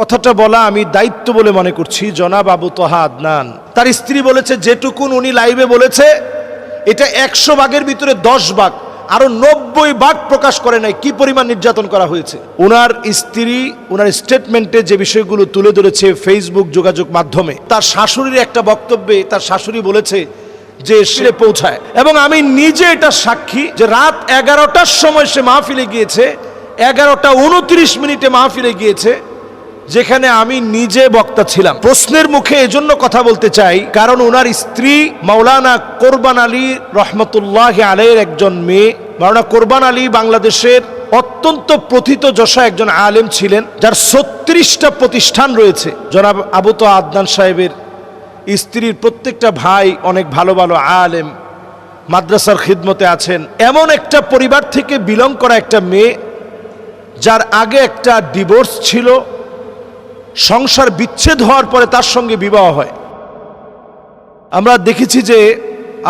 কথাটা বলা আমি দায়িত্ব বলে মনে করছি, জনাব আবু তোহা আদনান। তার স্ত্রী বলেছে, যেটুকুন উনি লাইভে বলেছে, এটা একশো ভাগের ভিতরে দশ ভাগ, আরও নব্বই ভাগ প্রকাশ করে নাই, কি পরিমাণ নির্যাতন করা হয়েছে? ওনার স্ত্রী ওনার স্টেটমেন্টে যে বিষয়গুলো তুলে ধরেছে ফেসবুক যোগাযোগ মাধ্যমে, তার শাশুড়ির একটা বক্তব্যে তার শাশুড়ি বলেছে যে সে পৌঁছায়। এবং আমি নিজে এটা সাক্ষী যে রাত এগারোটার সময় সে মাহফিলে গিয়েছে, এগারোটা উনত্রিশ মিনিটে মাহফিলে গিয়েছে যেখানে আমি নিজে বক্তা ছিলাম। প্রশ্নের মুখে এজন্য কথা বলতে চাই, কারণ ওনার স্ত্রী মাওলানা কোরবান আলী রহমতুল্লাহ আলের একজন মেয়ে। মাওলানা কোরবান আলী বাংলাদেশের অত্যন্ত প্রথিত যশা একজন আলেম ছিলেন, যার ছত্রিশটা প্রতিষ্ঠান রয়েছে। জনাব আবু তো আদনান সাহেবের স্ত্রীর প্রত্যেকটা ভাই অনেক ভালো ভালো আলেম, মাদ্রাসার খিদমতে আছেন। এমন একটা পরিবার থেকে বিলং করা একটা মেয়ে, যার আগে একটা ডিভোর্স ছিল। সংসার বিচ্ছেদ হওয়ার পরে তার সঙ্গে বিবাহ হয়। আমরা দেখেছি যে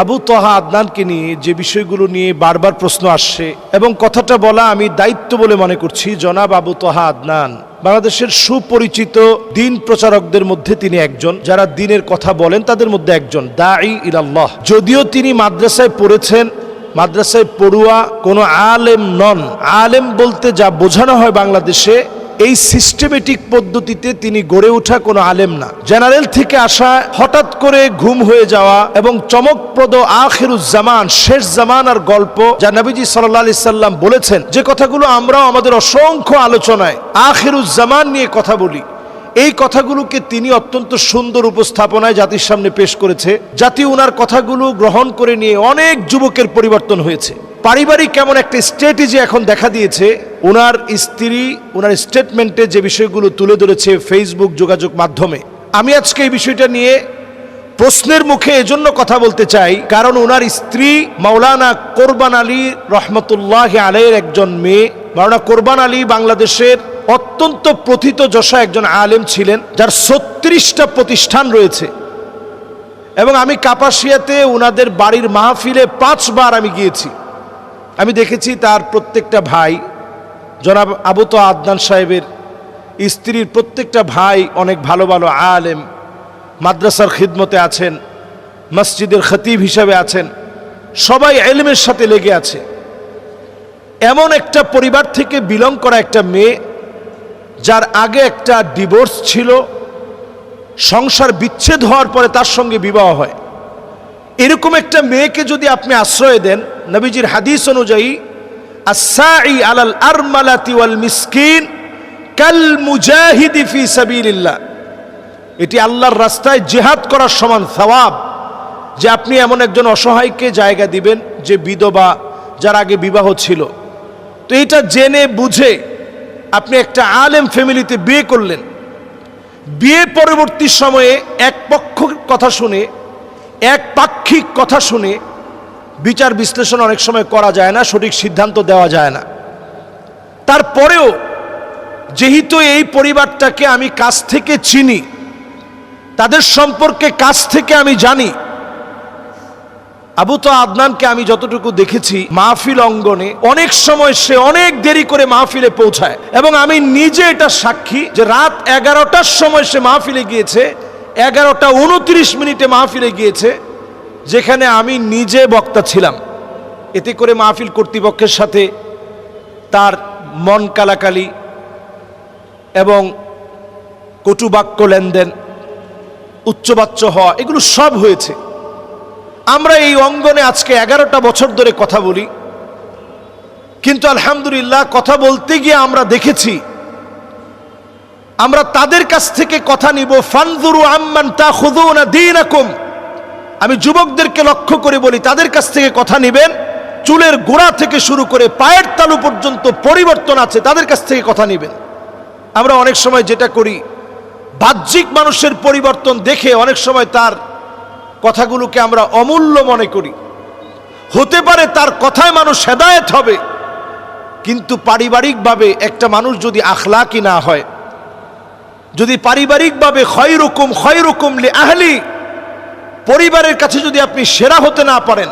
আবু তহা আদনানকে নিয়ে যে বিষয়গুলো নিয়ে বারবার প্রশ্ন আসছে এবং কথাটা বলা আমি দায়িত্ব বলে মনে করছি, জনাব আবু তহা আদনান। বাংলাদেশের সুপরিচিত দিন প্রচারকদের মধ্যে তিনি একজন। যারা দিনের কথা বলেন তাদের মধ্যে একজন, দাঈ ইলাল্লাহ। যদিও তিনি মাদ্রাসায় পড়েছেন, মাদ্রাসায় পড়ুয়া কোনো আলেম নন। আলেম বলতে যা বোঝানো হয় বাংলাদেশে এই সিস্টেমেটিক পদ্ধতিতে তিনি গড়ে ওঠা কোনো আলেম না। জেনারেল থেকে আসা, হঠাৎ করে ঘুম হয়ে যাওয়া এবং চমকপ্রদ আখিরুজ্জামান শেষ জামানার গল্প যা নবীজি সাল্লাহ সাল্লাম বলেছেন। যে কথাগুলো আমরাও আমাদের অসংখ্য আলোচনায় আখিরুজ্জামান নিয়ে কথা বলি, এই কথাগুলোকে তিনি অত্যন্ত সুন্দর উপস্থাপনায় জাতির সামনে পেশ করেছে জাতি ওনার কথাগুলো গ্রহণ করে নিয়ে অনেক যুবকের পরিবর্তন হয়েছে। পারিবারিক কেমন একটা স্ট্র্যাটেজি এখন দেখা দিয়েছে। ওনার স্ত্রী ওনার স্টেটমেন্টে যে বিষয়গুলো তুলে ধরেছে ফেসবুক যোগাযোগ মাধ্যমে। আমি আজকে এই বিষয়টা নিয়ে প্রশ্নের মুখে এজন্য কথা বলতে চাই, কারণ ওনার স্ত্রী মাওলানা কোরবান আলী রহমতুল্লাহ আলের একজন মেয়ে। মাওলানা কোরবান আলী বাংলাদেশের অত্যন্ত প্রথিত যশা একজন আলেম ছিলেন, যার ছত্রিশটা প্রতিষ্ঠান রয়েছে। এবং আমি কাপাসিয়াতে ওনাদের বাড়ির মাহফিলে পাঁচবার আমি গিয়েছি। আমি দেখেছি তার প্রত্যেকটা ভাই, জনাব আবু তো আদনান সাহেবের স্ত্রীর প্রত্যেকটা ভাই অনেক ভালো ভালো আলেম, মাদ্রাসার খিদমতে আছেন, মসজিদের খতিব হিসাবে আছেন, সবাই এলমের সাথে লেগে আছে। এমন একটা পরিবার থেকে বিলং করা একটা মেয়ে, যার আগে একটা ডিভোর্স ছিল, সংসার বিচ্ছেদ হওয়ার পরে তার সঙ্গে বিবাহ হয়। এরকম একটা মেয়েকে যদি আপনি আশ্রয় দেন নবীজির হাদিস অনুযায়ী আসাই আলাল আরমালাতি ওয়াল মিসকিন কাল মুজাহিদি ফি সাবিলিল্লাহ। এটি আল্লাহর রাস্তায় জেহাদ করার সমান সওয়াব, যে আপনি এমন একজন অসহায়কে জায়গা দিবেন, যে বিধবা যার আগে বিবাহ ছিল। তো এটা জেনে বুঝে আপনি একটা আলেম ফ্যামিলিতে বিয়ে করলেন। বিয়ে পরবর্তী সময়ে এক পক্ষ কথা শুনে, এক পাক্ষিক কথা শুনে বিচার বিশ্লেষণ অনেক সময় করা যায় না, সঠিক সিদ্ধান্ত দেওয়া যায় না। তারপরেও যেহেতু এই পরিবারটাকে আমি কাছ থেকে চিনি, তাদের সম্পর্কে কাছ থেকে আমি জানি, আবু তো আদনানকে আমি যতটুকু দেখেছি মাহফিল অঙ্গনে, অনেক সময় সে অনেক দেরি করে মাহফিলে পৌঁছায় এবং আমি নিজে এটা সাক্ষী যে রাত এগারোটার সময় সে মাহফিলে গিয়েছে, এগারোটা উনত্রিশ মিনিটে মাহফিলে গিয়েছে যেখানে আমি নিজে বক্তা ছিলাম। এতে করে মাহফিল কর্তৃপক্ষের সাথে তার মন কালাকালি এবং কটুবাক্য লেনদেন, উচ্চবাচ্য হওয়া, এগুলো সব হয়েছে। আমরা এই অঙ্গনে আজকে এগারোটা বছর ধরে কথা বলি। কিন্তু আলহামদুলিল্লাহ কথা বলতে গিয়ে আমরা দেখেছি, আমরা তাদের কাছ থেকে কথা নিব, ফানজুরু আম্মান তা খুদুনা দীনাকুম। আমি যুবকদেরকে লক্ষ্য করে বলি, তাদের কাছ থেকে কথা নেবেন। চুলের গোড়া থেকে শুরু করে পায়ের তালু পর্যন্ত পরিবর্তন আছে, তাদের কাছ থেকে কথা নেবেন। আমরা অনেক সময় যেটা করি, বাহ্যিক মানুষের পরিবর্তন দেখে অনেক সময় তার কথাগুলোকে আমরা অমূল্য মনে করি। হতে পারে তার কথায় মানুষ হেদায়েত হবে, কিন্তু পারিবারিকভাবে একটা মানুষ যদি আখলাকি না হয়, যদি পারিবারিকভাবে খয়রকম খয়রকম লে আহলি পরিবারের কাছে যদি আপনি সেরা হতে না পারেন,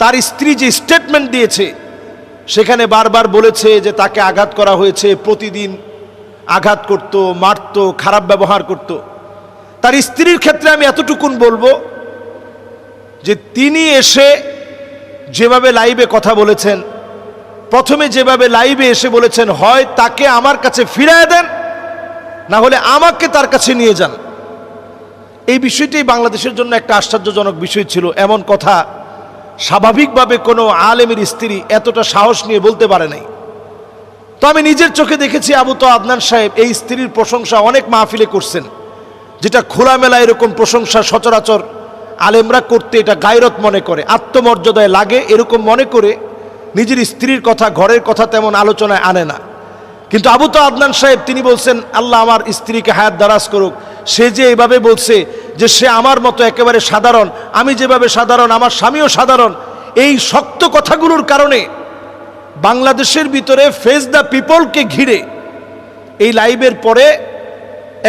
তার স্ত্রী যে স্টেটমেন্ট দিয়েছে, সেখানে বারবার বলেছে যে তাকে আঘাত করা হয়েছে, প্রতিদিন আঘাত করত, মারত, খারাপ ব্যবহার করত। তার স্ত্রীর ক্ষেত্রে আমি এতটুকুন বলব যে তিনি এসে যেভাবে লাইভে কথা বলেছেন, প্রথমে যেভাবে লাইভে এসে বলেছেন, হয় তাকে আমার কাছে ফিরায় দেন, না হলে আমাকে তার কাছে নিয়ে যান। এই বিষয়টি বাংলাদেশের জন্য একটা আশ্চর্যজনক বিষয় ছিল। এমন কথা স্বাভাবিকভাবে কোনো আলেমের স্ত্রী এতটা সাহস নিয়ে বলতে পারে নাই। তো আমি নিজের চোখে দেখেছি আবু তো আদনান সাহেব এই স্ত্রীর প্রশংসা অনেক মাহফিলে করছেন। যেটা খোলামেলা এরকম প্রশংসা সচরাচর আলেমরা করতে এটা গায়রত মনে করে, আত্মমর্যাদায় লাগে, এরকম মনে করে নিজের স্ত্রীর কথা, ঘরের কথা তেমন আলোচনায় আনে না। কিন্তু আবু তো আদনান সাহেব, তিনি বলছেন, আল্লাহ আমার স্ত্রীকে হায়াত দারাজ করুক। সে যে এভাবে বলছে যে সে আমার মতো একেবারে সাধারণ, আমি যেভাবে সাধারণ, আমার স্বামীও সাধারণ, এই শক্ত কথাগুলোর কারণে বাংলাদেশের ভিতরে ফেস দ্য পিপলকে ঘিরে এই লাইভের পরে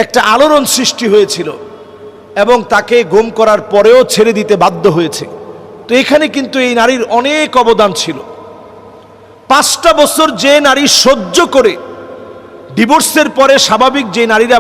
একটা আলোড়ন সৃষ্টি হয়েছিল এবং তাকে গুম করার পরেও ছেড়ে দিতে বাধ্য হয়েছে। তো এখানে কিন্তু এই নারীর অনেক অবদান ছিল। পাঁচটা বছর যে নারী সহ্য করে ডিভোর্সের পরে স্বাভাবিক যে নারীরা